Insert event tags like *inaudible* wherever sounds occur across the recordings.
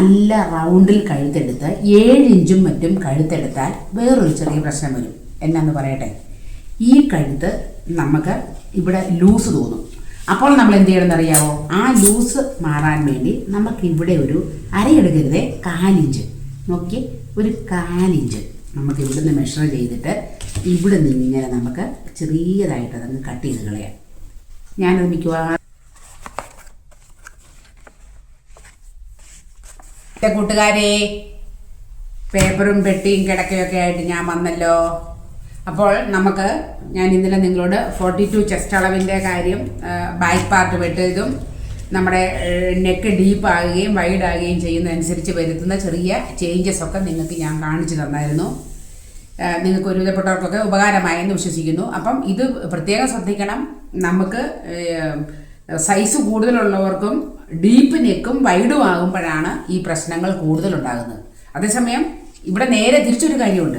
നല്ല റൗണ്ടിൽ കഴുത്തെടുത്ത് ഏഴ് ഇഞ്ചും മറ്റും കഴുത്തെടുത്താൽ വേറൊരു ചെറിയ പ്രശ്നം വരും. എന്നാന്ന് പറയട്ടെ? ഈ കഴുത്ത് നമുക്ക് ഇവിടെ ലൂസ് തോന്നും. അപ്പോൾ നമ്മൾ എന്ത് ചെയ്യണമെന്ന് അറിയാവോ? ആ ലൂസ് മാറാൻ വേണ്ടി നമുക്ക് ഇവിടെ ഒരു അരയെടുക്കരുതേ കാലിഞ്ച് നോക്കി ഒരു കാലിഞ്ച് നമുക്ക് ഇവിടുന്ന് മെഷർ ചെയ്തിട്ട് ഇവിടെ നിന്ന് ഇങ്ങനെ നമുക്ക് ചെറിയതായിട്ട് അതങ്ങ് കട്ട് ചെയ്ത് കളയാം. ഞാനത് മിക്കവാറും എന്റെ കൂട്ടുകാരെ പേപ്പറും പെട്ടിയും കിടക്കയൊക്കെ ആയിട്ട് ഞാൻ വന്നല്ലോ. അപ്പോൾ നമുക്ക് ഞാൻ ഇന്നലെ നിങ്ങളോട് ഫോർട്ടി ടു ചെസ്റ്റ് അളവിന്റെ കാര്യം ബാക്ക് പാർട്ട് വെട്ടിയതും നമ്മുടെ നെക്ക് ഡീപ്പ് ആകുകയും വൈഡ് ആകുകയും ചെയ്യുന്നതനുസരിച്ച് വരുത്തുന്ന ചെറിയ ചേഞ്ചസ് ഒക്കെ നിങ്ങൾക്ക് ഞാൻ കാണിച്ചു തന്നായിരുന്നു. നിങ്ങൾക്ക് ഒരുവിധപ്പെട്ടവർക്കൊക്കെ ഉപകാരമായെന്ന് വിശ്വസിക്കുന്നു. അപ്പം ഇത് പ്രത്യേകം ശ്രദ്ധിക്കണം. നമുക്ക് സൈസ് കൂടുതലുള്ളവർക്കും ഡീപ്പ് നെക്കും വൈഡും ആകുമ്പോഴാണ് ഈ പ്രശ്നങ്ങൾ കൂടുതലുണ്ടാകുന്നത്. അതേസമയം ഇവിടെ നേരെ തിരിച്ചൊരു കാര്യമുണ്ട്.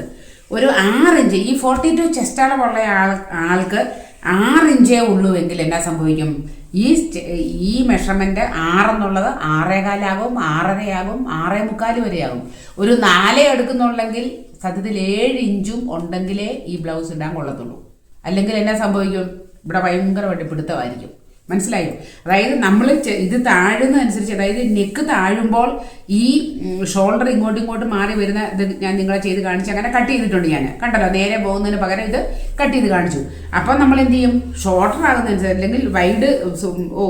ഒരു ആറ് ഇഞ്ച് ഈ ഫോർട്ടി ടു ചെസ്റ്റ് ആൾ ആൾക്ക് ആറ് ഇഞ്ചേ ഉള്ളൂ എങ്കിൽ എന്നാ സംഭവിക്കും? ഈ ഈ മെഷർമെന്റ് ആറെന്നുള്ളത് ആറേകാലാകും ആറരയാകും ആറേ മുക്കാൽ വരെയാകും. ഒരു നാലേ എടുക്കുന്നുണ്ടെങ്കിൽ സത്യത്തിൽ ഏഴ് ഇഞ്ചും ഉണ്ടെങ്കിലേ ഈ ബ്ലൗസ് ഇടാൻ കൊള്ളത്തുള്ളൂ. അല്ലെങ്കിൽ എന്നാ സംഭവിക്കും? ഇവിടെ ഭയങ്കരമായിട്ട് പിടുത്തമായിരിക്കും. മനസ്സിലായോ അതായത് നമ്മൾ ഇത് താഴുന്നതനുസരിച്ച് അതായത് നെക്ക് താഴുമ്പോൾ ഈ ഷോൾഡർ ഇങ്ങോട്ടും ഇങ്ങോട്ടും മാറി വരുന്ന ഇത് ഞാൻ നിങ്ങളെ ചെയ്ത് കാണിച്ച് അങ്ങനെ കട്ട് ചെയ്തിട്ടുണ്ട് ഞാൻ കണ്ടല്ലോ? നേരെ പോകുന്നതിന് പകരം ഇത് കട്ട് ചെയ്ത് കാണിച്ചു. അപ്പം നമ്മൾ എന്ത് ചെയ്യും? ഷോർട്ടർ ആകുന്നതനുസരിച്ച് അല്ലെങ്കിൽ വൈഡ് ഓ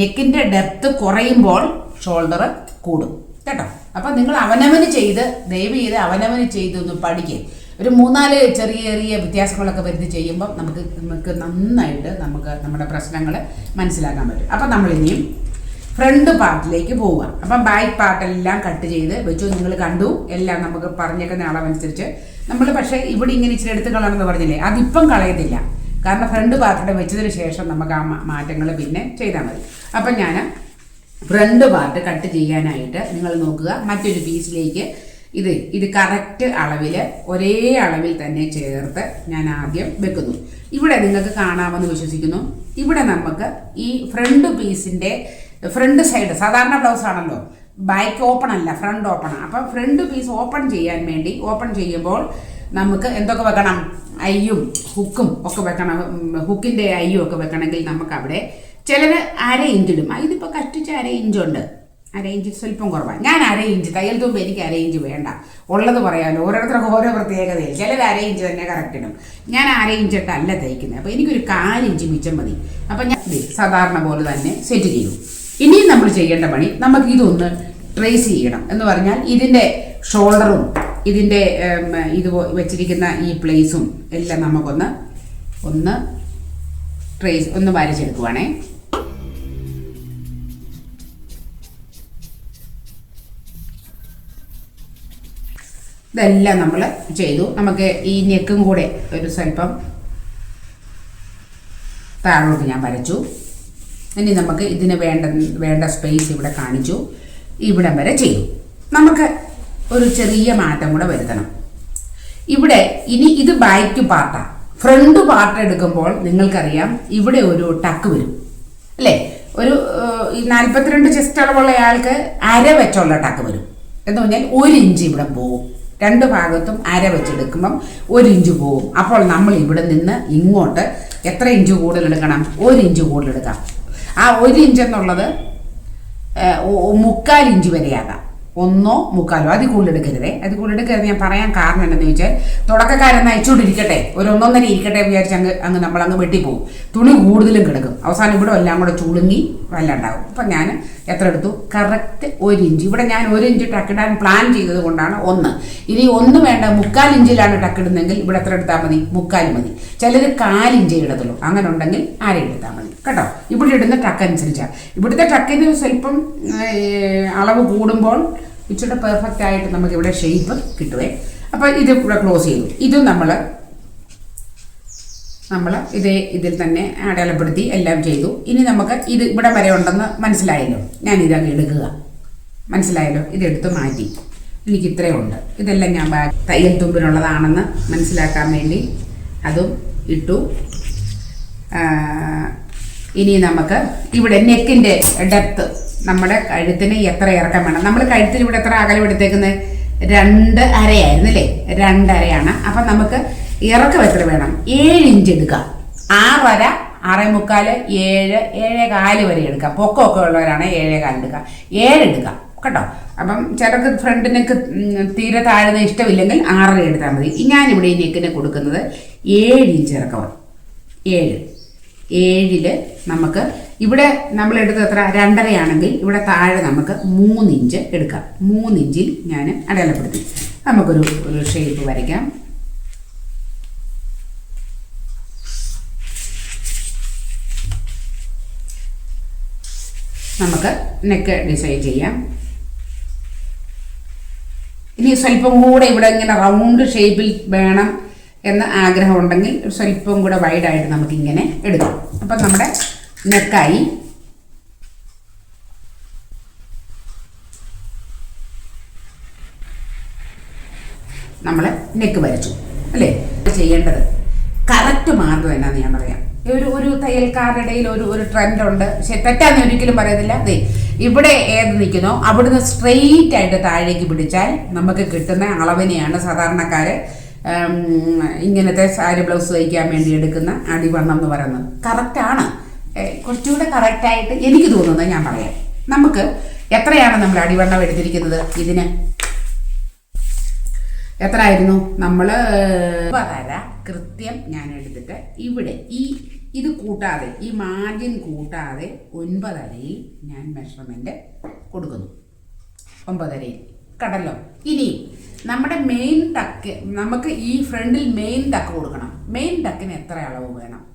നെക്കിന്റെ ഡെപ്ത് കുറയുമ്പോൾ ഷോൾഡർ കൂടും. കേട്ടോ? അപ്പം നിങ്ങൾ അവനവന് ചെയ്ത് ദയവ് ചെയ്ത് അവനവന് ചെയ്തൊന്ന് പഠിക്കുക ഒരു മൂന്നാൽ ചെറിയ ചെറിയ വ്യത്യാസങ്ങളൊക്കെ വരുത്തി ചെയ്യുമ്പോൾ നമുക്ക് നമുക്ക് നന്നായിട്ട് നമുക്ക് നമ്മുടെ പ്രശ്നങ്ങൾ മനസ്സിലാക്കാൻ പറ്റും. അപ്പം നമ്മളിനിയും ഫ്രണ്ട് പാർട്ടിലേക്ക് പോവുക. അപ്പം ബാക്ക് പാർട്ടെല്ലാം കട്ട് ചെയ്ത് വെച്ചു. നിങ്ങൾ കണ്ടു. എല്ലാം നമുക്ക് പറഞ്ഞേക്കുന്ന അളവനുസരിച്ച്. നമ്മൾ പക്ഷേ ഇവിടെ ഇങ്ങനെ ഇച്ചിരി എടുത്ത് കളയണമെന്ന് പറഞ്ഞില്ലേ? അതിപ്പം കളയത്തില്ല. കാരണം ഫ്രണ്ട് പാർട്ടിടെ വെച്ചതിന് ശേഷം നമുക്ക് ആ മാറ്റങ്ങൾ പിന്നെ ചെയ്താൽ മതി. അപ്പം ഞാൻ ഫ്രണ്ട് പാർട്ട് കട്ട് ചെയ്യാനായിട്ട് നിങ്ങൾ നോക്കുക. മറ്റൊരു പീസിലേക്ക് ഇത് ഇത് കറക്റ്റ് അളവിൽ ഒരേ അളവിൽ തന്നെ ചേർത്ത് ഞാൻ ആദ്യം വെക്കുന്നു. ഇവിടെ നിങ്ങൾക്ക് കാണാമെന്ന് വിശ്വസിക്കുന്നു. ഇവിടെ നമുക്ക് ഈ ഫ്രണ്ട് പീസിന്റെ ഫ്രണ്ട് സൈഡ് സാധാരണ ബ്ലൗസ് ആണല്ലോ. ബാക്ക് ഓപ്പൺ അല്ല ഫ്രണ്ട് ഓപ്പൺ അപ്പം ഫ്രണ്ട് പീസ് ഓപ്പൺ ചെയ്യാൻ വേണ്ടി ഓപ്പൺ ചെയ്യുമ്പോൾ നമുക്ക് എന്തൊക്കെ വെക്കണം? അയ്യും ഹുക്കും ഒക്കെ വെക്കണം ഹുക്കിന്റെ അയ്യും ഒക്കെ വെക്കണമെങ്കിൽ നമുക്ക് അവിടെ ചിലർ അര ഇഞ്ചിടും ഇതിപ്പോൾ കഷ്ടിച്ച് അര ഇഞ്ചുണ്ട് അര ഇഞ്ച് സ്വല്പം കുറവാണ് ഞാൻ അര ഇഞ്ച് തയ്യൽ തുമ്പ് എനിക്ക് അര ഇഞ്ച് വേണ്ട. ഉള്ളത് പറയാമല്ലോ ഓരോരുത്തർക്കും ഓരോ പ്രത്യേകതയിൽ. ചിലർ അര ഇഞ്ച് തന്നെ കറക്റ്റ് ഇടും. ഞാൻ അര ഇഞ്ച് ഇട്ടല്ല തയ്ക്കുന്നത്. അപ്പോൾ എനിക്കൊരു കാലിഞ്ച് മിച്ചം മതി. അപ്പം ഞാൻ സാധാരണ പോലെ തന്നെ സെറ്റ് ചെയ്യും. ഇനിയും നമ്മൾ ചെയ്യേണ്ട പണി നമുക്ക് ഇതൊന്ന് ട്രേസ് ചെയ്യണം. എന്ന് പറഞ്ഞാൽ ഇതിന്റെ ഷോൾഡറും ഇതിന്റെ ഇത് വെച്ചിരിക്കുന്ന ഈ പ്ലേസും എല്ലാം നമുക്കൊന്ന് ഒന്ന് ട്രേസ് ഒന്ന് വരച്ചെടുക്കുവാണേ. ഇതെല്ലാം നമ്മൾ ചെയ്തു. നമുക്ക് ഈ നെക്കും കൂടെ ഒരു സ്വല്പം താഴോട്ട് ഞാൻ വരച്ചു. ഇനി നമുക്ക് ഇതിന് വേണ്ട വേണ്ട സ്പേസ് ഇവിടെ കാണിച്ചു. ഇവിടം വരെ ചെയ്തു. നമുക്ക് ഒരു ചെറിയ മാറ്റം കൂടെ വരുത്തണം. ഇവിടെ ഇനി ഇത് ബാക്ക് പാർട്ടാണ് ഫ്രണ്ട് പാർട്ട് എടുക്കുമ്പോൾ നിങ്ങൾക്കറിയാം ഇവിടെ ഒരു ടക്ക് വരും. അല്ലേ? ഒരു നാൽപ്പത്തിരണ്ട് ചെസ്റ്റ് അളവുള്ള ആൾക്ക് അര വെച്ചുള്ള ടക്ക് വരും. എന്ന് പറഞ്ഞാൽ ഒരു ഇഞ്ച് ഇവിടെ പോകും രണ്ട് ഭാഗത്തും അര വെച്ചെടുക്കുമ്പം ഒരു ഇഞ്ച് പോകും അപ്പോൾ നമ്മൾ ഇവിടെ നിന്ന് ഇങ്ങോട്ട് എത്ര ഇഞ്ച് കൂടുതൽ എടുക്കണം? ഒരു ഇഞ്ച് കൂടുതൽ എടുക്കാം. ആ ഒരു ഇഞ്ച് എന്നുള്ളത് മുക്കാൽ ഇഞ്ച് വരെയാകാം. ഒന്നോ മുക്കാലോ. അതിൽ കൂടുതലെടുക്കരുത്. അത് കൂടുതൽ ഞാൻ പറയാൻ കാരണം എന്താണെന്ന് ചോദിച്ചാൽ തുടക്കക്കാരൻ അയച്ചുകൊണ്ടിരിക്കട്ടെ ഒരു ഒന്നൊന്നര ഇരിക്കട്ടെ വിചാരിച്ച് അങ്ങ് അങ്ങ് നമ്മൾ അങ്ങ് വെട്ടിപ്പോവും തുണി കൂടുതലും കിടക്കും. അവസാനം ഇവിടെ എല്ലാം കൂടെ ചുളുങ്ങി വല്ലണ്ടാവും. അപ്പം ഞാൻ എത്ര എടുത്തു? കറക്റ്റ് ഒരു ഇഞ്ച്. ഇവിടെ ഞാൻ ഒരു ഇഞ്ച് ടക്കിടാൻ പ്ലാൻ ചെയ്തത് കൊണ്ടാണ് ഒന്ന്. ഇനി ഒന്ന് വേണ്ട മുക്കാൽ ഇഞ്ചിലാണ് ടക്കിടുന്നെങ്കിൽ ഇവിടെ എത്ര എടുത്താൽ മതി? മുക്കാൽ മതി. ചിലർ കാലിഞ്ചേ ഇടത്തുള്ളൂ. അങ്ങനെ ഉണ്ടെങ്കിൽ അര എടുത്താൽ മതി? കേട്ടോ? ഇവിടെ ഇടുന്ന ടക്ക് അനുസരിച്ചാണ് ഇവിടുത്തെ ടക്കിന് സ്വല്പം അളവ് കൂടുമ്പോൾ ഇച്ചിരി പെർഫെക്റ്റ് ആയിട്ട് നമുക്ക് ഇവിടെ ഷേപ്പ് കിട്ടുവേ. അപ്പോൾ ഇത് ഇവിടെ ക്ലോസ് ചെയ്തു ഇതും നമ്മൾ നമ്മൾ ഇതേ ഇതിൽ തന്നെ അടയാളപ്പെടുത്തി എല്ലാം ചെയ്തു. ഇനി നമുക്ക് ഇത് ഇവിടെ വരെ ഉണ്ടെന്ന് മനസ്സിലായല്ലോ. ഞാൻ ഇതങ്ങ് എടുക്കുക. മനസ്സിലായല്ലോ? ഇതെടുത്ത് മാറ്റി. എനിക്ക് ഇത്രയും ഉണ്ട്. ഇതെല്ലാം ഞാൻ തയ്യൽ തുമ്പിനുള്ളതാണെന്ന് മനസ്സിലാക്കാൻ വേണ്ടി അതും ഇട്ടു. ഇനി നമുക്ക് ഇവിടെ നെക്കിന്റെ ഡെപ്ത് നമ്മുടെ കഴുത്തിന് എത്ര ഇറക്കം വേണം. നമ്മൾ കഴുത്തിൽ ഇവിടെ എത്ര അകലം എടുത്തേക്കുന്നത് രണ്ട് അരയായിരുന്നു അല്ലേ രണ്ടരയാണ് അപ്പം നമുക്ക് ഇറക്കം എത്ര വേണം? ഏഴ് ഇഞ്ച് എടുക്കാം. ആറര ആറേ മുക്കാൽ ഏഴ് ഏഴേ കാൽ വരെ എടുക്കാം. പൊക്കമൊക്കെ ഉള്ളവരാണ് ഏഴേ കാൽ എടുക്കുക ഏഴ് എടുക്കാം കേട്ടോ? അപ്പം ചിലർക്ക് ഫ്രണ്ടിനൊക്കെ തീരെ താഴ്ന്ന ഇഷ്ടമില്ലെങ്കിൽ ആറര എടുത്താൽ മതി. ഞാനിവിടെ ഈ നെക്കിന് കൊടുക്കുന്നത് ഏഴ് ഇഞ്ച് ഇറക്കമാണ്. ഏഴ്. ഏഴിൽ നമുക്ക് ഇവിടെ നമ്മൾ എടുത്തത് എത്ര? രണ്ടരയാണെങ്കിൽ ഇവിടെ താഴെ നമുക്ക് മൂന്നിഞ്ച് എടുക്കാം. മൂന്നിഞ്ചിൽ ഞാൻ അടയാളപ്പെടുത്തി. നമുക്കൊരു ഒരു ഷേപ്പ് വരയ്ക്കാം. നമുക്ക് നെക്ക് ഡിസൈൻ ചെയ്യാം. ഇനി സ്വല്പം കൂടെ ഇവിടെ ഇങ്ങനെ റൗണ്ട് ഷേപ്പിൽ വേണം. എന്ന് ആഗ്രഹം ഉണ്ടെങ്കിൽ സ്വല്പം കൂടെ വൈഡായിട്ട് നമുക്കിങ്ങനെ എടുക്കാം. അപ്പം നമ്മുടെ നെക്കായി നമ്മൾ നെക്ക് വരച്ചു അല്ലേ? ചെയ്യേണ്ടത് കറക്റ്റ് മാർഗം എന്നാന്ന് ഞാൻ പറയാം. ഒരു ഒരു തയ്യൽക്കാരുടെ ഒരു ഒരു ട്രെൻഡ് ഉണ്ട്. തെറ്റാന്ന് ഒരിക്കലും പറയത്തില്ല. അതെ ഇവിടെ ഏത് നിൽക്കുന്നോ അവിടുന്ന് സ്ട്രെയിറ്റ് ആയിട്ട് താഴേക്ക് പിടിച്ചാൽ നമുക്ക് കിട്ടുന്ന അളവിനെയാണ് സാധാരണക്കാർ ഇങ്ങനത്തെ സാരി ബ്ലൗസ് തയ്ക്കാൻ വേണ്ടി എടുക്കുന്ന അടിവണ്ണം എന്ന് പറയുന്നത്. കറക്റ്റാണ് കുറച്ചുകൂടെ കറക്റ്റായിട്ട് എനിക്ക് തോന്നുന്നത് ഞാൻ പറയാം. നമുക്ക് എത്രയാണ് നമ്മൾ അടിവണ്ണം എടുത്തിരിക്കുന്നത് ഇതിന്? എത്രയായിരുന്നു? നമ്മൾ തര കൃത്യം ഞാൻ എടുത്തിട്ട് ഇവിടെ ഈ ഇത് കൂട്ടാതെ ഈ മാർജിൻ കൂട്ടാതെ ഒൻപതരയിൽ ഞാൻ മെഷർമെന്റ് കൊടുക്കുന്നു. ഒമ്പതരയിൽ കടല്ലോ ഇനി നമ്മുടെ മെയിൻ ടക്ക് നമുക്ക് ഈ ഫ്രണ്ടിൽ മെയിൻ ടക്ക് കൊടുക്കണം. മെയിൻ ടക്കിന് എത്ര അളവ് വേണം?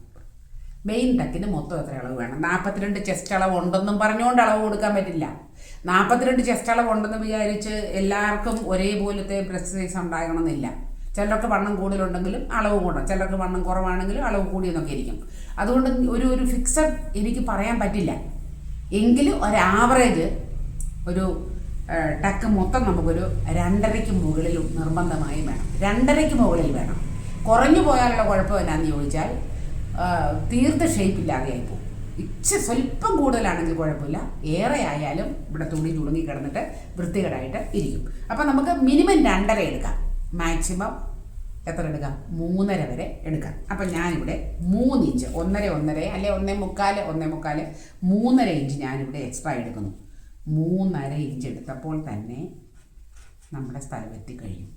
മെയിൻ ടക്കിന് മൊത്തം എത്ര അളവ് വേണം? നാൽപ്പത്തിരണ്ട് ചെസ്റ്റ് അളവ് ഉണ്ടെന്നും പറഞ്ഞുകൊണ്ട് അളവ് കൊടുക്കാൻ പറ്റില്ല. നാൽപ്പത്തിരണ്ട് ചെസ്റ്റ് അളവ് ഉണ്ടെന്ന് വിചാരിച്ച് എല്ലാവർക്കും ഒരേപോലത്തെ ബ്രസ്റ്റ് സൈസ് ഉണ്ടാകണമെന്നില്ല. ചിലർക്ക് വണ്ണം കൂടുതലുണ്ടെങ്കിലും അളവ് കൂടാം ചിലർക്ക് വണ്ണം കുറവാണെങ്കിലും അളവ് കൂടിയെന്നൊക്കെ ഇരിക്കും. അതുകൊണ്ട് ഒരു ഒരു ഫിക്സഡ് എനിക്ക് പറയാൻ പറ്റില്ല. എങ്കിലും ഒരു ആവറേജ് ഒരു ടക്ക് മൊത്തം നമുക്കൊരു രണ്ടരയ്ക്ക് മുകളിൽ നിർബന്ധമായും വേണം. രണ്ടരയ്ക്ക് മുകളിൽ വേണം. കുറഞ്ഞു പോയാലുള്ള കുഴപ്പം എന്നാന്ന് ചോദിച്ചാൽ തീർത്ത ഷേപ്പ് ഇല്ലാതെ ആയിപ്പോവും ഇച്ചിരി സ്വല്പം കൂടുതലാണെങ്കിൽ കുഴപ്പമില്ല. ഏറെ ആയാലും ഇവിടെ തുണി ചുളുങ്ങി കിടന്നിട്ട് വൃത്തികേടായിട്ട് ഇരിക്കും. അപ്പം നമുക്ക് മിനിമം രണ്ടര എടുക്കാം. മാക്സിമം എത്ര എടുക്കാം? മൂന്നര വരെ എടുക്കാം. അപ്പം ഞാനിവിടെ മൂന്ന് ഇഞ്ച് ഒന്നര ഒന്നര അല്ലെ ഒന്നേ മുക്കാൽ ഒന്നേ മുക്കാൽ മൂന്നര ഇഞ്ച് ഞാനിവിടെ എക്സ്ട്രാ എടുക്കുന്നു. മൂന്നര ഇഞ്ച് എടുത്തപ്പോൾ തന്നെ നമ്മുടെ സ്ഥലം എത്തിക്കഴിയും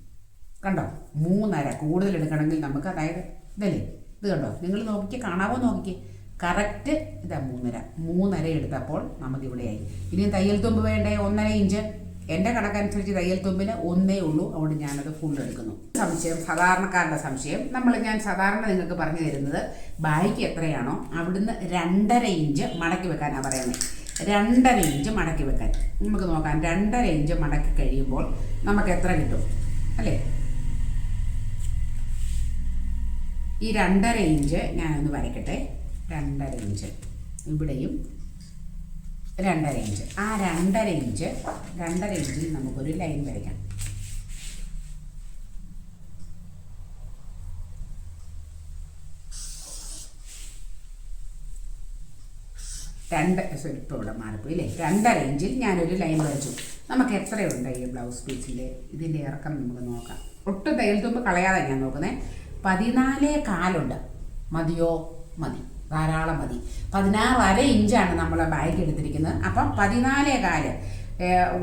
കണ്ടോ? മൂന്നര. കൂടുതൽ എടുക്കണമെങ്കിൽ നമുക്ക് അതായത് ഇതല്ലേ? ഇത് കണ്ടോ? നിങ്ങൾ നോക്കിക്കേ കാണാവോ നോക്കിക്കേ? കറക്റ്റ് ഇതാ മൂന്നര. മൂന്നര എടുത്തപ്പോൾ നമുക്കിവിടെയായി ഇനി തയ്യൽ തുമ്പ് വേണ്ടേ? ഒന്നര ഇഞ്ച് എന്റെ കണക്കനുസരിച്ച് തയ്യൽ തുമ്പിന് ഒന്നേ ഉള്ളൂ. അതുകൊണ്ട് ഞാനത് ഫുൾ എടുക്കുന്നു. സംശയം സാധാരണക്കാരുടെ സംശയം. നമ്മൾ ഞാൻ സാധാരണ നിങ്ങൾക്ക് പറഞ്ഞു തരുന്നത് ബായിക്ക് എത്രയാണോ അവിടുന്ന് രണ്ടര ഇഞ്ച് മടക്കി വെക്കാനാണ് പറയുന്നത് രണ്ടര ഇഞ്ച് മടക്കി വെക്കാൻ. നമുക്ക് നോക്കാം. രണ്ടര ഇഞ്ച് മടക്കി കഴിയുമ്പോൾ നമുക്ക് എത്ര കിട്ടും? അല്ലേ? ഈ രണ്ടര ഇഞ്ച് ഞാനൊന്ന് വരയ്ക്കട്ടെ. രണ്ടര ഇഞ്ച് ഇവിടെയും രണ്ടര ഇഞ്ച് ആ രണ്ടര ഇഞ്ച് രണ്ടര ഇഞ്ചിൽ നമുക്കൊരു ലൈൻ വരയ്ക്കാം. രണ്ട് സോറി ഇപ്പോൾ ഇവിടെ മാറിപ്പോയി അല്ലേ? രണ്ടര ഇഞ്ചിൽ ഞാനൊരു ലൈൻ വരച്ചു. നമുക്ക് എത്രയുണ്ട് ഈ ബ്ലൗസ് പീസിന്റെ ഇതിന്റെ ഇറക്കം നമുക്ക് നോക്കാം. ഒട്ടും തയ്യൽ തുമ്പ് കളയാതെ ഞാൻ നോക്കുന്നത് പതിനാലേ കാലുണ്ട്. മതിയോ? മതി. ധാരാളം മതി. പതിനാറ് അര ഇഞ്ചാണ് നമ്മൾ ബാഗ് എടുത്തിരിക്കുന്നത്. അപ്പം പതിനാലേ കാൽ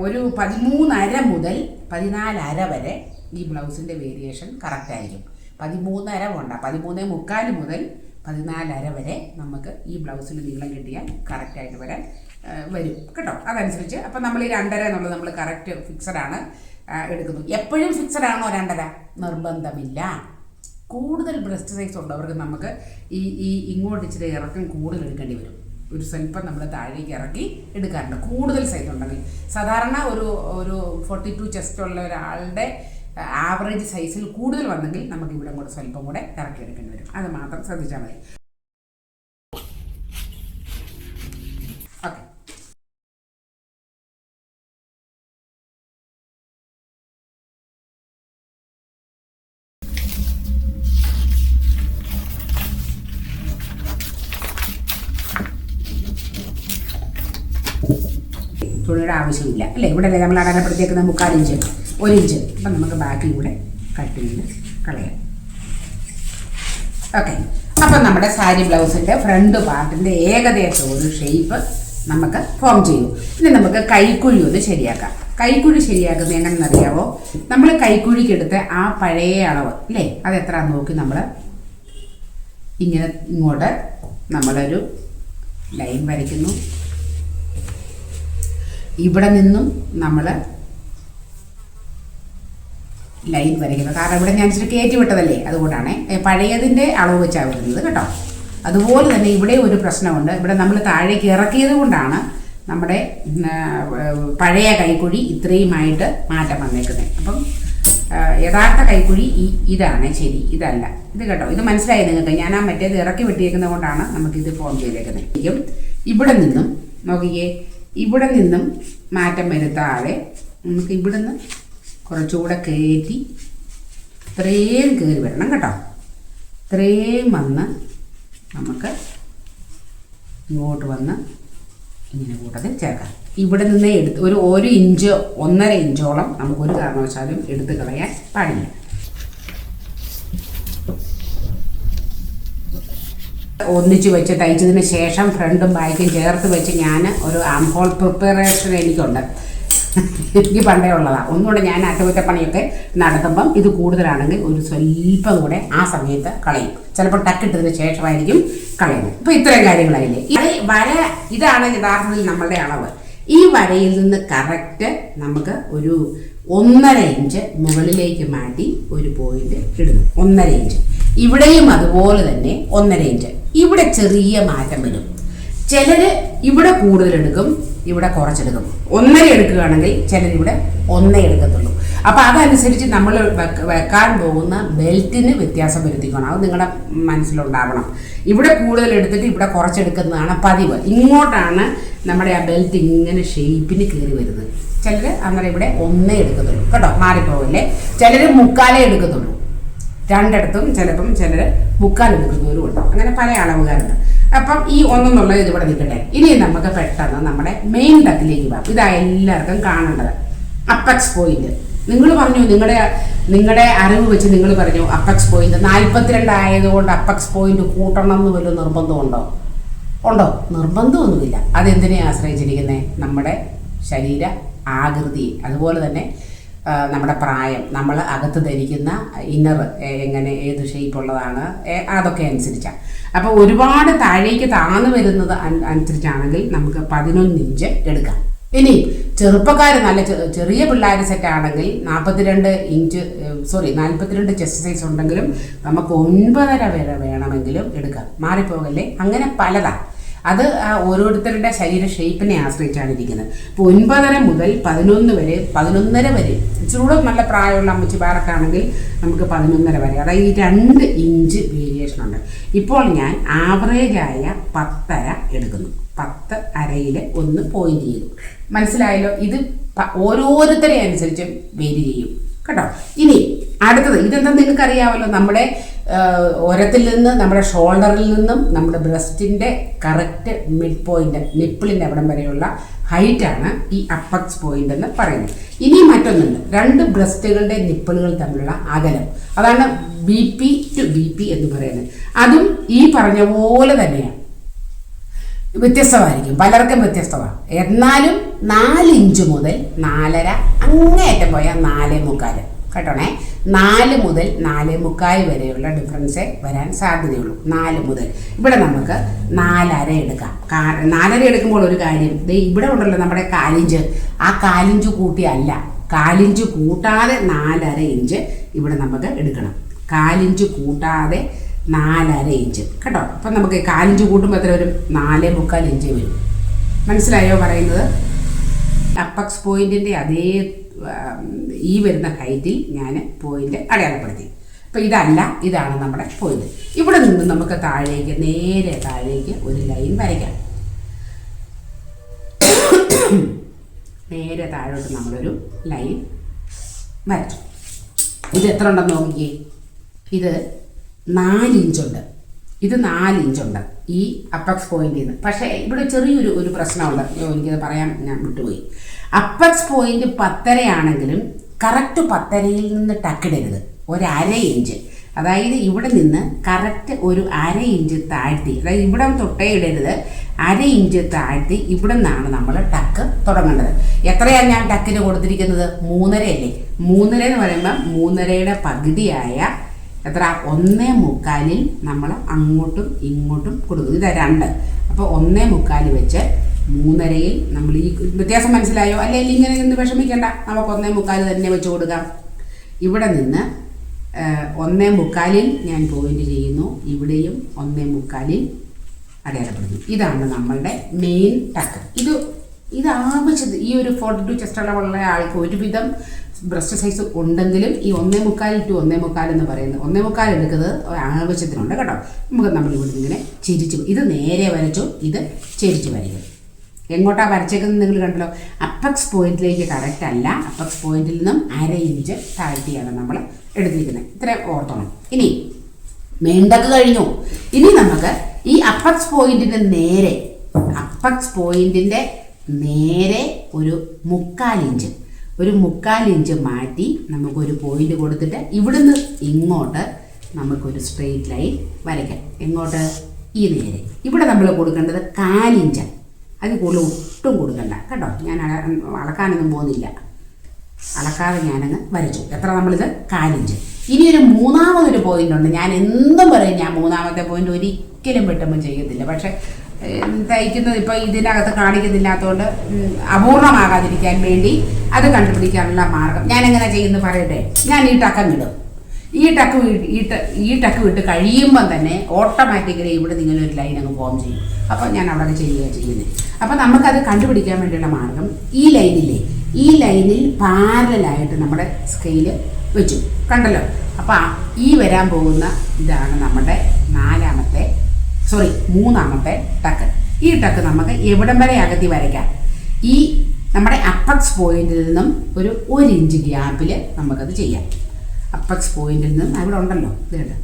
ഒരു പതിമൂന്നര മുതൽ പതിനാലര വരെ ഈ ബ്ലൗസിന്റെ വേരിയേഷൻ കറക്റ്റായിരിക്കും പതിമൂന്നര വേണ്ട. പതിമൂന്നേ മുക്കാൽ മുതൽ പതിനാലര വരെ നമുക്ക് ഈ ബ്ലൗസിന് നീളം കിട്ടിയാൽ കറക്റ്റായിട്ട് വരാൻ വരും. കേട്ടോ? അതനുസരിച്ച് അപ്പം നമ്മൾ ഈ രണ്ടര എന്നുള്ളത് നമ്മൾ കറക്റ്റ് ഫിക്സഡ് ആണ് എടുക്കുന്നു. എപ്പോഴും ഫിക്സഡ് ആണോ രണ്ടര? നിർബന്ധമില്ല. കൂടുതൽ ബ്രസ്റ്റ് സൈസ് ഉള്ളവർക്ക് നമുക്ക് ഈ ഈ ഇങ്ങോട്ട് ഇച്ചിരി ഇറക്കം കൂടുതൽ എടുക്കേണ്ടി വരും. ഒരു സ്വല്പം നമ്മൾ താഴേക്ക് ഇറക്കി എടുക്കാറുണ്ട്. കൂടുതൽ സൈസ് ഉണ്ടെങ്കിൽ. സാധാരണ ഒരു ഒരു ഫോർട്ടി ടു ചെസ്റ്റ് ഉള്ള ഒരാളുടെ ആവറേജ് സൈസിൽ കൂടുതൽ വന്നെങ്കിൽ നമുക്ക് ഇവിടെ കൂടെ സ്വല്പം കൂടെ ഇറക്കിയെടുക്കേണ്ടി വരും. അത് മാത്രം ശ്രദ്ധിച്ചാൽ മതി. തുണിയുടെ ആവശ്യമില്ല. അല്ലേ? ഇവിടെ അല്ലേ നമ്മൾ അടയാളപ്പെടുത്തിയേക്കുന്ന മുക്കാൽ ഇഞ്ച്. ഒരു ഇഞ്ച്. അപ്പം നമുക്ക് ബാക്കി കൂടെ കട്ട് ചെയ്ത് കളയാം. ഓക്കെ. അപ്പം നമ്മുടെ സാരി ബ്ലൗസിന്റെ ഫ്രണ്ട് പാർട്ടിന്റെ ഏകദേശം ഒരു ഷേപ്പ് നമുക്ക് ഫോം ചെയ്യും പിന്നെ നമുക്ക് കൈക്കുഴി ഒന്ന് ശരിയാക്കാം. കൈക്കുഴി ശരിയാക്കുന്നത് എങ്ങനെയെന്നറിയാവോ നമ്മൾ കൈക്കുഴിക്കെടുത്ത് ആ പഴയ അളവ് അല്ലേ? അത് എത്ര നോക്കി നമ്മൾ ഇങ്ങനെ ഇങ്ങോട്ട് നമ്മളൊരു ലൈൻ വരയ്ക്കുന്നു. ഇവിടെ നിന്നും നമ്മൾ ലൈൻ വരയ്ക്കുന്നത്. കാരണം ഇവിടെ ഞാൻ ഇച്ചിരി കയറ്റി വിട്ടതല്ലേ? അതുകൊണ്ടാണ്. പഴയതിന്റെ അളവ് വെച്ചാണ് വരുന്നത് കേട്ടോ. അതുപോലെ തന്നെ ഇവിടെ ഒരു പ്രശ്നമുണ്ട്. ഇവിടെ നമ്മൾ താഴേക്ക് ഇറക്കിയത് കൊണ്ടാണ് നമ്മുടെ പഴയ കൈക്കുഴി ഇത്രയുമായിട്ട് മാറ്റം വന്നേക്കുന്നത് അപ്പം യഥാർത്ഥ കൈക്കുഴി ഈ ഇതാണ്. ശരി ഇതല്ല. ഇത് കേട്ടോ. ഇത് മനസ്സിലായി നിങ്ങൾക്ക്? ഞാൻ ആ മറ്റേത് ഇറക്കി വെട്ടിയേക്കുന്നത് കൊണ്ടാണ് നമുക്കിത് ഫോം ചെയ്തേക്കുന്നത് ഇവിടെ നിന്നും നോക്കിക്കേ. ഇവിടെ നിന്നും മാറ്റം വരുത്താതെ നമുക്ക് ഇവിടെ നിന്ന് കുറച്ചുകൂടെ കയറ്റി ഇത്രയും കയറി വരണം കേട്ടോ. ഇത്രയും വന്ന് നമുക്ക് ഇങ്ങോട്ട് വന്ന് ഇങ്ങനെ കൂട്ടത്തിൽ ചേർക്കാം. ഇവിടെ നിന്ന് എടുത്ത് ഒരു ഒരു ഇഞ്ച് ഒന്നര ഇഞ്ചോളം നമുക്കൊരു കാരണവശാലും എടുത്ത് കളയാൻ പാടില്ല. ഒന്നിച്ച് വെച്ച് തയ്ച്ചതിന് ശേഷം ഫ്രണ്ടും ബാക്കും ചേർത്ത് വെച്ച് ഞാൻ ഒരു ആംഹോൾ പ്രിപ്പറേഷൻ എനിക്കുണ്ട്. എനിക്ക് പണ്ടേ ഉള്ളതാണ് ഒന്നുകൂടെ ഞാൻ അറ്റകുറ്റപ്പണിയൊക്കെ നടത്തുമ്പം ഇത് കൂടുതലാണെങ്കിൽ ഒരു സ്വല്പം കൂടെ ആ സമയത്ത് കളയും. ചിലപ്പോൾ ടക്കിട്ടതിന് ശേഷമായിരിക്കും കളയുന്നത്. അപ്പോൾ ഇത്രയും കാര്യങ്ങളായില്ലേ? ഈ വര ഇതാണ് യഥാർത്ഥത്തിൽ നമ്മളുടെ അളവ്. ഈ വരയിൽ നിന്ന് കറക്റ്റ് നമുക്ക് ഒരു ഒന്നര ഇഞ്ച് മുകളിലേക്ക് മാറ്റി ഒരു പോയിന്റ് ഇടുന്നു. ഒന്നര ഇഞ്ച് ഇവിടെയും അതുപോലെ തന്നെ ഒന്നര ഇഞ്ച് ഇവിടെ ചെറിയ മാറ്റം വരും. ചിലര് ഇവിടെ കൂടുതൽ എടുക്കും ഇവിടെ കുറച്ചെടുക്കും ഒന്നര എടുക്കുകയാണെങ്കിൽ ചിലർ ഇവിടെ ഒന്നേ എടുക്കത്തുള്ളൂ. അപ്പോൾ അതനുസരിച്ച് നമ്മൾ വെക്കാൻ പോകുന്ന ബെൽറ്റിന് വ്യത്യാസം വരുത്തിക്കണം. അത് നിങ്ങളുടെ മനസ്സിലുണ്ടാവണം. ഇവിടെ കൂടുതൽ എടുത്തിട്ട് ഇവിടെ കുറച്ചെടുക്കുന്നതാണ് പതിവ്. ഇങ്ങോട്ടാണ് നമ്മുടെ ആ ബെൽറ്റ് ഇങ്ങനെ ഷേപ്പിന് കയറി വരുന്നത്. ചിലർ അന്നേരം ഇവിടെ ഒന്നേ എടുക്കത്തുള്ളൂ. കേട്ടോ? മാറിപ്പോവില്ലേ? ചിലർ മുക്കാലേ എടുക്കത്തുള്ളൂ. രണ്ടിടത്തും ചിലപ്പം ചിലർ മുക്കാൽ എടുക്കുന്നവരും ഉണ്ട് അങ്ങനെ പല അളവുകാരുണ്ട്. അപ്പം ഈ ഒന്നെന്നുള്ളത് ഇതിവിടെ നിൽക്കട്ടെ. ഇനി നമുക്ക് പെട്ടെന്ന് നമ്മുടെ മെയിൻ ഡക്കിലേക്ക് പോകാം. ഇതാ എല്ലാവർക്കും കാണേണ്ടത്. അപ്പക്സ് പോയിന്റ് നിങ്ങൾ പറഞ്ഞു നിങ്ങളുടെ നിങ്ങളുടെ അറിവ് വെച്ച് നിങ്ങൾ പറഞ്ഞു അപ്പക്സ് പോയിന്റ് നാൽപ്പത്തിരണ്ട് ആയതുകൊണ്ട് അപ്പക്സ് പോയിന്റ് കൂട്ടണം എന്ന് വല്ല നിർബന്ധമുണ്ടോ ഉണ്ടോ? നിർബന്ധമൊന്നുമില്ല. അതെന്തിനെ ആശ്രയിച്ചിരിക്കുന്നത് നമ്മുടെ ശരീര ആകൃതി അതുപോലെ തന്നെ നമ്മുടെ പ്രായം നമ്മൾ അകത്ത് ധരിക്കുന്ന ഇന്നർ എങ്ങനെ ഏത് ഷേപ്പുള്ളതാണ് അതൊക്കെ അനുസരിച്ചാണ് അപ്പോൾ ഒരുപാട് താഴേക്ക് താഴ്ന്നു വരുന്നത് അനുസരിച്ചാണെങ്കിൽ നമുക്ക് പതിനൊന്ന് ഇഞ്ച് എടുക്കാം. ഇനി ചെറുപ്പക്കാർ നല്ല ചെറിയ പിള്ളേർ സെറ്റ് ആണെങ്കിൽ നാൽപ്പത്തിരണ്ട് ഇഞ്ച് സോറി നാൽപ്പത്തിരണ്ട് ചെസ്റ്റ് സൈസ് ഉണ്ടെങ്കിലും നമുക്ക് ഒൻപതര വരെ വേണമെങ്കിലും എടുക്കാം. മാറിപ്പോകല്ലേ? അങ്ങനെ പലതാണ് അത് ഓരോരുത്തരുടെ ശരീര ഷേപ്പിനെ ആശ്രയിച്ചാണ് ഇരിക്കുന്നത്. ഇപ്പോൾ ഒൻപതര മുതൽ പതിനൊന്ന് വരെ പതിനൊന്നര വരെ ഇച്ചിരൂടെ നല്ല പ്രായമുള്ള അമ്മച്ചിമാരൊക്കെയാണെങ്കിൽ നമുക്ക് പതിനൊന്നര വരെ. അതായത് ഈ രണ്ട് ഇഞ്ച് വേരിയേഷൻ ഉണ്ട്. ഇപ്പോൾ ഞാൻ ആവറേജായ പത്തര എടുക്കുന്നു. പത്ത് അരയിൽ ഒന്ന് പോയിന്റ് ചെയ്തു. മനസ്സിലായല്ലോ? ഇത് ഓരോരുത്തരെ അനുസരിച്ച് വേരി ചെയ്യും. കേട്ടോ? ഇനി അടുത്തത് ഇതെന്താ നിങ്ങൾക്ക് അറിയാമല്ലോ നമ്മുടെ ഒരത്തിൽ നിന്ന് നമ്മുടെ ഷോൾഡറിൽ നിന്നും നമ്മുടെ ബ്രസ്റ്റിന്റെ കറക്റ്റ് മിഡ് പോയിന്റ് നിപ്പിളിന്റെ അവിടം വരെയുള്ള ഹൈറ്റാണ് ഈ അപ്പക്സ് പോയിന്റ് എന്ന് പറയുന്നത്. ഇനി മറ്റൊന്നുണ്ട്. രണ്ട് ബ്രസ്റ്റുകളുടെ നിപ്പിളുകൾ തമ്മിലുള്ള അകലം. അതാണ് B P to B P എന്ന് പറയുന്നത്. അതും ഈ പറഞ്ഞ പോലെ തന്നെയാണ്. വ്യത്യസ്തമായിരിക്കും. പലർക്കും വ്യത്യസ്തമാണ്. എന്നാലും നാല് ഇഞ്ച് മുതൽ നാലര അങ്ങേയറ്റം പോയാൽ നാലേ മുക്കാൽ കേട്ടോണേ? നാല് മുതൽ നാല് മുക്കാൽ വരെയുള്ള ഡിഫറൻസേ വരാൻ സാധ്യതയുള്ളൂ. നാല് മുതൽ. ഇവിടെ നമുക്ക് നാലര എടുക്കാം. നാലര എടുക്കുമ്പോൾ ഒരു കാര്യം ഇവിടെ ഉണ്ടല്ലോ നമ്മുടെ കാലിഞ്ച്. ആ കാലിഞ്ച് കൂട്ടിയല്ല കാലിഞ്ച് കൂട്ടാതെ നാലര ഇഞ്ച് ഇവിടെ നമുക്ക് എടുക്കണം. കാലിഞ്ച് കൂട്ടാതെ നാലര ഇഞ്ച്. കേട്ടോ? അപ്പം നമുക്ക് കാലിഞ്ച് കൂട്ടുമ്പോൾ എത്ര വരും? നാലേ മുക്കാൽ ഇഞ്ച് വരും. മനസ്സിലായോ പറയുന്നത്? അപ്പക്സ് പോയിന്റിന്റെ അതേ ഈ വരുന്ന ഹൈറ്റിൽ ഞാൻ പോയിന്റ് അടയാളപ്പെടുത്തി. അപ്പോൾ ഇതല്ല ഇതാണ് നമ്മുടെ പോയിന്റ് ഇവിടെ നിന്ന് നമുക്ക് താഴേക്ക് നേരെ താഴേക്ക് ഒരു ലൈൻ വരയ്ക്കാം. *coughs* നേരെ താഴോട്ട് നമ്മളൊരു ലൈൻ വരച്ചു. ഇത് എത്ര ഉണ്ടെന്ന് നോക്കിയേ ഇത് നാല് ഇഞ്ചുണ്ട് ഇത് നാല് ഇഞ്ചുണ്ട് ഈ അപ്പക്സ് പോയിന്റിൽ നിന്ന്. പക്ഷേ ഇവിടെ ചെറിയൊരു ഒരു പ്രശ്നമുണ്ട്. എനിക്കത് പറയാൻ ഞാൻ വിട്ടുപോയി. അപ്പക്സ് പോയിന്റ് പത്തരയാണെങ്കിലും കറക്റ്റ് പത്തരയിൽ നിന്ന് ടക്കിടരുത്. ഒരു അര ഇഞ്ച് അതായത് ഇവിടെ നിന്ന് കറക്റ്റ് ഒരു അര ഇഞ്ച് താഴ്ത്തി. അതായത് ഇവിടെ തൊട്ടേ ഇടരുത്. അര ഇഞ്ച് താഴ്ത്തി ഇവിടെ നിന്നാണ് നമ്മൾ ടക്ക് തുടങ്ങേണ്ടത്. എത്രയാണ് ഞാൻ ടക്കിന് കൊടുത്തിരിക്കുന്നത്? മൂന്നരയല്ലേ മൂന്നര എന്ന് പറയുമ്പോൾ മൂന്നരയുടെ പകുതിയായ എത്ര? ഒന്നേ മുക്കാലിൽ നമ്മൾ അങ്ങോട്ടും ഇങ്ങോട്ടും കൊടുക്കും. ഇതാ രണ്ട്. അപ്പോൾ ഒന്നേ മുക്കാൽ വെച്ച് മൂന്നരയിൽ നമ്മൾ ഈ വ്യത്യാസം മനസ്സിലായോ? അല്ലെങ്കിൽ ഇങ്ങനെ നിന്ന് വിഷമിക്കേണ്ട. നമുക്ക് ഒന്നേ മുക്കാൽ തന്നെ വെച്ച് കൊടുക്കാം. ഇവിടെ നിന്ന് ഒന്നേ മുക്കാലിൽ ഞാൻ പോയിന്റ് ചെയ്യുന്നു. ഇവിടെയും ഒന്നേ മുക്കാലിൽ അടയാളപ്പെടുന്നു. ഇതാണ് നമ്മളുടെ മെയിൻ ടക്ക് ഇത് ഇത് ആവശ്യത്തിന് ഈ ഒരു ഫോർട്ടി ടു ചെസ്റ്റ് അളവുള്ള ആൾക്ക് ഒരുവിധം ബ്രസ്റ്റ് സൈസ് ഉണ്ടെങ്കിലും ഈ ഒന്നേ മുക്കാൽ ടു ഒന്നേ മുക്കാൽ എന്ന് പറയുന്നത് ഒന്നേ മുക്കാൽ എടുക്കുന്നത് ആവശ്യത്തിനുണ്ട് കേട്ടോ. നമുക്ക് നമ്മൾ ഇവിടെ ഇങ്ങനെ ചിരിച്ചു ഇത് നേരെ വരച്ചു ഇത് ചിരിച്ചു വരയ്ക്കും. എങ്ങോട്ടാ വരച്ചേക്കുന്നത് നിങ്ങൾ കണ്ടല്ലോ. അപ്പക്സ് പോയിന്റിലേക്ക് കറക്റ്റ് അല്ല. അപ്പക്സ് പോയിന്റിൽ നിന്നും അര ഇഞ്ച് താഴ്ത്തിയാണ് നമ്മൾ എടുത്തിരിക്കുന്നത്. ഇത്ര ഓർത്തോണം. ഇനി മേണ്ടക്ക് കഴിഞ്ഞു. ഇനി നമുക്ക് ഈ അപ്പക്സ് പോയിന്റിന്റെ നേരെ അപ്പക്സ് പോയിന്റിന്റെ നേരെ ഒരു മുക്കാൽ ഇഞ്ച് ഒരു മുക്കാൽ ഇഞ്ച് മാറ്റി നമുക്കൊരു പോയിന്റ് കൊടുത്തിട്ട് ഇവിടുന്ന് ഇങ്ങോട്ട് നമുക്കൊരു സ്ട്രെയിറ്റ് ലൈൻ വരയ്ക്കാം. എങ്ങോട്ട്? ഈ നേരെ. ഇവിടെ നമ്മൾ കൊടുക്കേണ്ടത് കാലിഞ്ച് അത് കൂടുതൽ ഒട്ടും കൊടുക്കണ്ട. കേട്ടോ ഞാൻ അളക്കാനൊന്നും പോകുന്നില്ല. അളക്കാതെ ഞാനങ്ങ് വരച്ചു. എത്ര നമ്മളിത്? കാലിഞ്ച്. ഇനി ഒരു മൂന്നാമതൊരു പോയിന്റ് ഉണ്ട്. ഞാൻ എന്നും പറയും ഞാൻ മൂന്നാമത്തെ പോയിന്റ് ഒരിക്കലും പെട്ടെന്ന് ചെയ്യത്തില്ല. പക്ഷെ തയ്ക്കുന്നത് ഇപ്പോൾ ഇതിനകത്ത് കാണിക്കുന്നില്ലാത്തതുകൊണ്ട് അപൂർണമാകാതിരിക്കാൻ വേണ്ടി അത് കണ്ടുപിടിക്കാനുള്ള മാർഗം ഞാൻ എങ്ങനെ ചെയ്യുന്നു പറയട്ടെ? ഞാൻ ഈ ടക്കം ഇടും. ഈ ടക്ക് ഈ ഈ ടക്ക് വിട്ട് കഴിയുമ്പം തന്നെ ഓട്ടോമാറ്റിക്കലി ഇവിടെ നിങ്ങൾ ഒരു ലൈൻ അങ്ങ് ഫോം ചെയ്യും. അപ്പോൾ ഞാൻ അവിടെ ചെയ്യുക ചെയ്യുന്നത് അപ്പോൾ നമുക്കത് കണ്ടുപിടിക്കാൻ വേണ്ടിയുള്ള മാർഗം ഈ ലൈനില്ലേ ഈ ലൈനിൽ പാരലായിട്ട് നമ്മുടെ സ്കെയിൽ വെച്ചു. കണ്ടല്ലോ? അപ്പോൾ ഈ വരാൻ പോകുന്ന ഇതാണ് നമ്മുടെ നാലാമത്തെ സോറി മൂന്നാമത്തെ ടക്ക് ഈ ടക്ക് നമുക്ക് എവിടം വരെ അകത്തി വരയ്ക്കാം? ഈ നമ്മുടെ അപ്പക്സ് പോയിന്റിൽ നിന്നും ഒരു ഒരു ഇഞ്ച് ഗ്യാപ്പിൽ നമുക്കത് ചെയ്യാം. അപ്പക്സ് പോയിന്റിൽ നിന്ന് അവിടെ ഉണ്ടല്ലോ ഇതുണ്ട്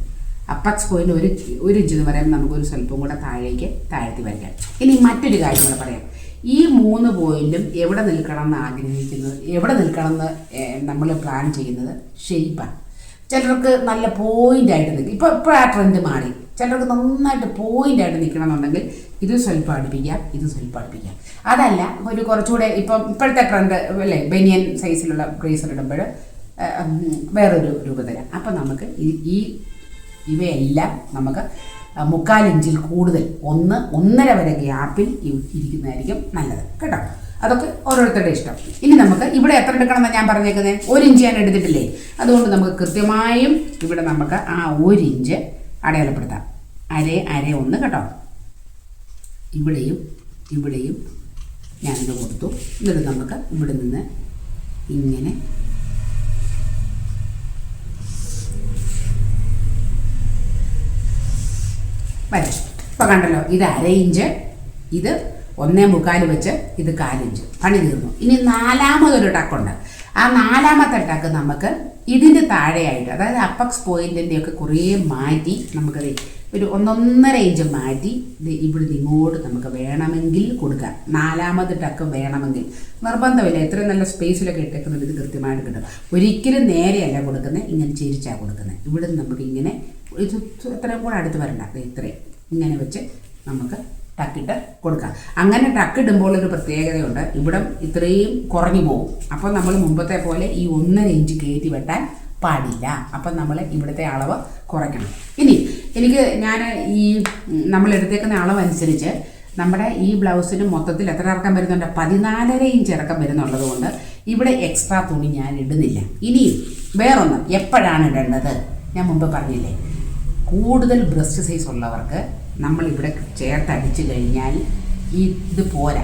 അപ്പക്സ് പോയിന്റ് ഒരു ഒരു ഇഞ്ച് എന്ന് പറയുമ്പോൾ നമുക്കൊരു സ്വല്പം കൂടെ താഴേക്ക് താഴ്ത്തി വരയ്ക്കാം. ഇനി മറ്റൊരു കാര്യം കൂടെ പറയാം. ഈ മൂന്ന് പോയിന്റും എവിടെ നിൽക്കണം എന്ന് ആഗ്രഹിക്കുന്നത് എവിടെ നിൽക്കണം എന്ന് നമ്മൾ പ്ലാൻ ചെയ്യുന്നത് ഷെയ്പ്പാണ് ചിലർക്ക് നല്ല പോയിന്റ് ആയിട്ട് നിൽക്കും. ഇപ്പോൾ ഇപ്പോൾ ആ ട്രെൻഡ് മാറി. ചിലർക്ക് നന്നായിട്ട് പോയിന്റ് ആയിട്ട് നിൽക്കണം എന്നുണ്ടെങ്കിൽ ഇത് സ്വല്പം അടുപ്പിക്കാം ഇത് സ്വല്പം അടുപ്പിക്കാം. അതല്ല ഒരു കുറച്ചുകൂടെ ഇപ്പം ഇപ്പോഴത്തെ ട്രെൻഡ് അല്ലേ ബനിയൻ സൈസിലുള്ള ബ്രേസർ ഇടുമ്പോൾ വേറൊരു രൂപത്തിൽ അപ്പം നമുക്ക് ഈ ഇവയെല്ലാം നമുക്ക് മുക്കാൽ ഇഞ്ചിൽ കൂടുതൽ ഒന്ന് ഒന്നര വരെ ഗ്യാപ്പിൽ ഇരിക്കുന്നതായിരിക്കും നല്ലത്. കേട്ടോ? അതൊക്കെ ഓരോരുത്തരുടെ ഇഷ്ടം. ഇനി നമുക്ക് ഇവിടെ എത്ര എടുക്കണം എന്നാണ് ഞാൻ പറഞ്ഞേക്കുന്നത് ഒരു ഇഞ്ച് ഞാൻ എടുത്തിട്ടില്ലേ? അതുകൊണ്ട് നമുക്ക് കൃത്യമായും ഇവിടെ നമുക്ക് ആ ഒരു ഇഞ്ച് അടയാളപ്പെടുത്താം. അര അര ഒന്ന് കേട്ടോ? ഇവിടെയും ഇവിടെയും ഞാനിത് കൊടുത്തു. എന്നിട്ട് നമുക്ക് ഇവിടെ നിന്ന് ഇങ്ങനെ വരച്ചു ഇപ്പം കണ്ടല്ലോ ഇത് അര ഇഞ്ച് ഇത് ഒന്നേ മുക്കാൽ വെച്ച് ഇത് കാലിഞ്ച്. പണി തീർന്നു. ഇനി നാലാമതൊരു ടക്കുണ്ട്. ആ നാലാമത്തെ ടക്ക് നമുക്ക് ഇതിന്റെ താഴെയായിട്ട് അതായത് അപ്പക്സ് പോയിന്റിന്റെയൊക്കെ കുറേ മാറ്റി നമുക്കത് ഒരു ഒന്നൊന്നര ഇഞ്ച് മാറ്റി ഇവിടുന്ന് ഇങ്ങോട്ട് നമുക്ക് വേണമെങ്കിൽ കൊടുക്കാം. നാലാമത് ടക്ക് വേണമെങ്കിൽ. നിർബന്ധമില്ല. എത്ര നല്ല സ്പേസിലൊക്കെ ഇട്ടേക്കുന്നത് ഇത് കൃത്യമായിട്ട് കിട്ടും. ഒരിക്കലും നേരെയല്ല കൊടുക്കുന്നത് ഇങ്ങനെ ചിരിച്ചാണ് കൊടുക്കുന്നത് ഇവിടുന്ന് നമുക്ക് ഇങ്ങനെ എത്രയും കൂടെ അടുത്ത് വരണ്ട. ഇത്രയും. ഇങ്ങനെ വെച്ച് നമുക്ക് ടക്കിട്ട് കൊടുക്കാം. അങ്ങനെ ടക്കിടുമ്പോൾ ഒരു പ്രത്യേകതയുണ്ട്. ഇവിടെ ഇത്രയും കുറഞ്ഞു പോകും. അപ്പോൾ നമ്മൾ മുമ്പത്തെ പോലെ ഈ ഒന്നര ഇഞ്ച് കയറ്റി വെട്ടാൻ പാടില്ല. അപ്പം നമ്മൾ ഇവിടുത്തെ അളവ് കുറയ്ക്കണം. ഇനി എനിക്ക് ഞാൻ ഈ നമ്മൾ എടുത്തേക്കുന്ന അളവനുസരിച്ച് നമ്മുടെ ഈ ബ്ലൗസിന് മൊത്തത്തിൽ എത്ര ഇറക്കം വരുന്നുണ്ട്? പതിനാലര ഇഞ്ച് ഇറക്കം വരുന്നുള്ളത് കൊണ്ട് ഇവിടെ എക്സ്ട്രാ തുണി ഞാൻ ഇടുന്നില്ല. ഇനിയും വേറൊന്ന് എപ്പോഴാണ് ഇടേണ്ടത്? ഞാൻ മുമ്പ് പറഞ്ഞില്ലേ. കൂടുതൽ ബ്രസ്റ്റ് സൈസ് ഉള്ളവർക്ക് നമ്മൾ ഇവിടെ ചേർത്തടിച്ച് കഴിഞ്ഞാൽ ഇത് പോരാ.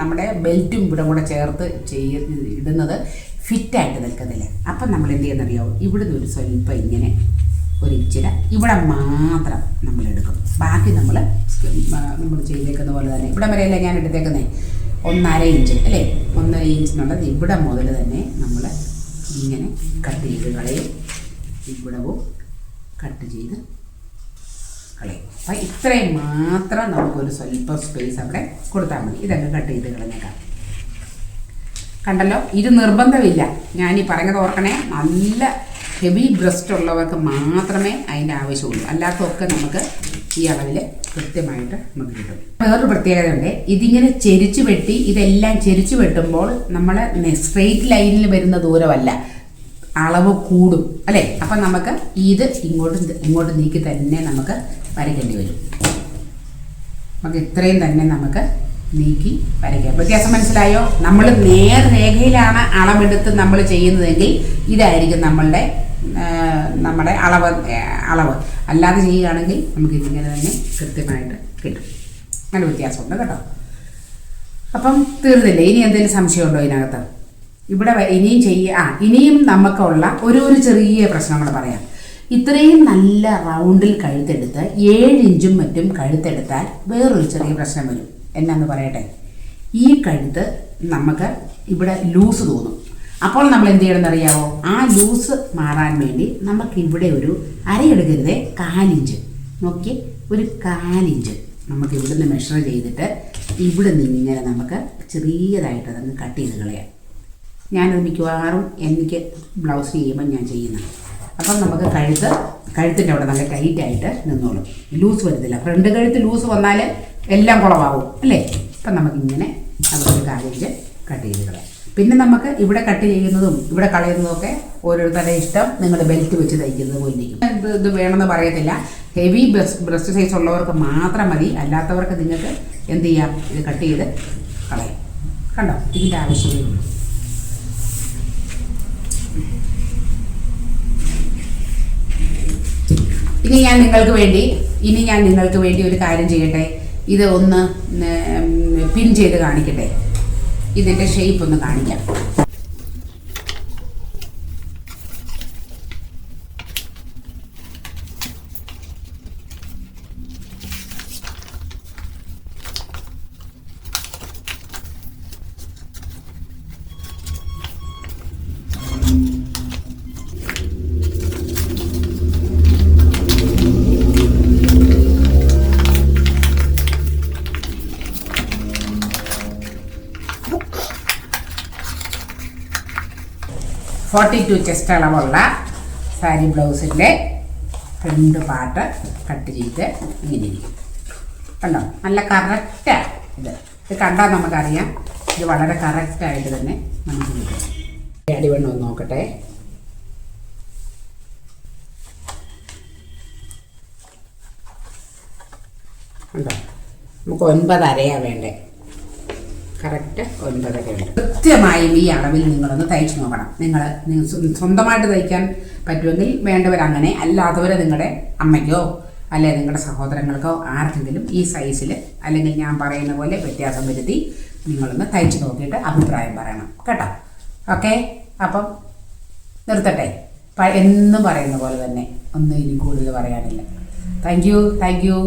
നമ്മുടെ ബെൽറ്റും ഇവിടെ കൂടെ ചേർത്ത് ചെയ്യ ഇടുന്നത് ഫിറ്റായിട്ട് നിൽക്കുന്നില്ല അപ്പം നമ്മൾ എന്ത് ചെയ്യുന്നറിയോ? ഇവിടുന്ന് ഒരു സ്വല്പം ഇങ്ങനെ ഒരു ഇച്ചിര ഇവിടെ മാത്രം നമ്മൾ എടുക്കും. ബാക്കി നമ്മൾ നമ്മൾ ചെയ്തേക്കുന്ന പോലെ തന്നെ. ഇവിടെ വരെയല്ലേ ഞാൻ എടുത്തേക്കുന്നത് ഒന്നര ഇഞ്ച് അല്ലേ? ഒന്നര ഇഞ്ച് എന്നുള്ളത് ഇവിടെ മുതൽ തന്നെ നമ്മൾ ഇങ്ങനെ കട്ട് ചെയ്ത് കളയും. ഇവിടവും കട്ട് ചെയ്ത് കളയും. അപ്പം ഇത്രയും മാത്രം നമുക്കൊരു സ്വല്പം സ്പേസ് അവിടെ കൊടുത്താൽ മതി. ഇതൊക്കെ കട്ട് ചെയ്ത് കളഞ്ഞേക്കാം. കണ്ടല്ലോ? ഇത് നിർബന്ധമില്ല. ഞാൻ ഈ പറഞ്ഞത് ഓർക്കണേ. നല്ല ഹെവി ബ്രസ്റ്റ് ഉള്ളവർക്ക് മാത്രമേ അതിന്റെ ആവശ്യമുള്ളൂ. അല്ലാത്തതൊക്കെ നമുക്ക് ഈ അളവിൽ കൃത്യമായിട്ട് നമുക്ക് കിട്ടും. വേറൊരു പ്രത്യേകത ഉണ്ട്. ഇതിങ്ങനെ ചെരിച്ചു വെട്ടി ഇതെല്ലാം ചെരിച്ചു വെട്ടുമ്പോൾ നമ്മൾ സ്ട്രെയിറ്റ് ലൈനിൽ വരുന്ന ദൂരമല്ല. അളവ് കൂടും. അല്ലേ? അപ്പം നമുക്ക് ഇത് ഇങ്ങോട്ട് ഇങ്ങോട്ട് നീക്കി തന്നെ നമുക്ക് വരയ്ക്കേണ്ടി വരും. നമുക്ക് ഇത്രയും തന്നെ നമുക്ക് നീക്കി വരയ്ക്കാം. വ്യത്യാസം മനസ്സിലായോ? നമ്മൾ നേർരേഖയിലാണ് അളവെടുത്ത് നമ്മൾ ചെയ്യുന്നതെങ്കിൽ ഇതായിരിക്കും നമ്മളുടെ നമ്മുടെ അളവ് അളവ്. അല്ലാതെ ചെയ്യുകയാണെങ്കിൽ നമുക്ക് ഇതിങ്ങനെ തന്നെ കൃത്യമായിട്ട് കിട്ടും. നല്ല വ്യത്യാസമുണ്ട് കേട്ടോ. അപ്പം തീർന്നില്ലേ. ഇനി എന്തെങ്കിലും സംശയമുണ്ടോ ഇതിനകത്ത്? ഇവിടെ ഇനിയും ചെയ്യ ആ ഇനിയും നമുക്കുള്ള ഒരു ഒരു ചെറിയ പ്രശ്നങ്ങൾ പറയാം. ഇത്രയും നല്ല റൗണ്ടിൽ കഴുത്തെടുത്ത് ഏഴ് ഇഞ്ചും മറ്റും കഴുത്തെടുത്താൽ വേറൊരു ചെറിയ പ്രശ്നം വരും. എന്നാന്ന് പറയട്ടെ? ഈ കഴുത്ത് നമുക്ക് ഇവിടെ ലൂസ് തോന്നും. അപ്പോൾ നമ്മൾ എന്ത് ചെയ്യണമെന്ന് അറിയാവോ? ആ ലൂസ് മാറാൻ വേണ്ടി നമുക്ക് ഇവിടെ ഒരു അരയെടുക്കരുതേ കാലിഞ്ച്. നോക്കി ഒരു കാലിഞ്ച് നമുക്ക് ഇവിടുന്ന് മെഷർ ചെയ്തിട്ട് ഇവിടെ നിന്ന് ഇങ്ങനെ നമുക്ക് ചെറിയതായിട്ട് അതങ്ങ് കട്ട് ചെയ്ത് കളയാം. ഞാനത് മിക്കവാറും എനിക്ക് ബ്ലൗസ് ചെയ്യുമ്പോൾ ഞാൻ ചെയ്യുന്നത് അപ്പം നമുക്ക് കഴുത്ത് കഴുത്തിന്റെ അവിടെ നല്ല ടൈറ്റായിട്ട് നിന്നോളും. ലൂസ് വരുന്നില്ല. ഫ്രണ്ട് കഴുത്ത് ലൂസ് വന്നാൽ എല്ലാം കുളമാവും അല്ലേ? അപ്പം നമുക്കിങ്ങനെ അതൊരു കാലിഞ്ച് കട്ട് ചെയ്ത് കളയാം. പിന്നെ നമുക്ക് ഇവിടെ കട്ട് ചെയ്യുന്നതും ഇവിടെ കളയുന്നതും ഒക്കെ ഓരോരുത്തരുടെ ഇഷ്ടം നിങ്ങൾ ബെൽറ്റ് വെച്ച് തയ്ക്കുന്നത് പോലെ ഇത് ഇത് വേണമെന്ന് പറയത്തില്ല. ഹെവി ബ്രസ്റ്റ് ബ്രസ്റ്റ് സൈസ് ഉള്ളവർക്ക് മാത്രം മതി. അല്ലാത്തവർക്ക് നിങ്ങൾക്ക് എന്ത് ചെയ്യാം? ഇത് കട്ട് ചെയ്ത് കളയാം. കണ്ടോ? ഇതിന്റെ ആവശ്യമേ ഉള്ളൂ ഇനി ഞാൻ നിങ്ങൾക്ക് വേണ്ടി ഇനി ഞാൻ നിങ്ങൾക്ക് വേണ്ടി ഒരു കാര്യം ചെയ്യട്ടെ. ഇത് ഒന്ന് പിൻ ചെയ്ത് കാണിക്കട്ടെ. ഇതിന്റെ ഷേപ്പ് ഒന്ന് കാണിക്കാം. ടു അളവുള്ള സാരി ബ്ലൗസിന്റെ രണ്ട് പാർട്ട് കട്ട് ചെയ്ത് ഇങ്ങനെ ഇരിക്കും. കണ്ടോ? നല്ല കറക്റ്റാണ് ഇത്. ഇത് കണ്ടാൽ നമുക്കറിയാം. ഇത് വളരെ കറക്റ്റായിട്ട് തന്നെ നമുക്ക് കിട്ടും. അടിവണ്ണം ഒന്ന് നോക്കട്ടെ. കണ്ടോ? നമുക്ക് ഒൻപത് അരയാണ് വേണ്ടേ. കറക്റ്റ് ഒൻപതരയുണ്ട് കൃത്യമായും ഈ അളവിൽ നിങ്ങളൊന്ന് തയ്ച്ചു നോക്കണം. നിങ്ങൾ സ്വന്തമായിട്ട് തയ്ക്കാൻ പറ്റുമെങ്കിൽ വേണ്ടവർ അങ്ങനെ അല്ലാത്തവർ നിങ്ങളുടെ അമ്മയ്ക്കോ അല്ലെ നിങ്ങളുടെ സഹോദരങ്ങൾക്കോ ആർക്കെങ്കിലും ഈ സൈസിൽ അല്ലെങ്കിൽ ഞാൻ പറയുന്ന പോലെ വ്യത്യാസം വരുത്തി നിങ്ങളൊന്ന് തയ്ച്ചു നോക്കിയിട്ട് അഭിപ്രായം പറയണം. കേട്ടോ? ഓക്കെ? അപ്പം നിർത്തട്ടെ. എന്നും പറയുന്ന പോലെ തന്നെ ഒന്നും ഇനി കൂടുതൽ പറയാനില്ല. Thank you thank you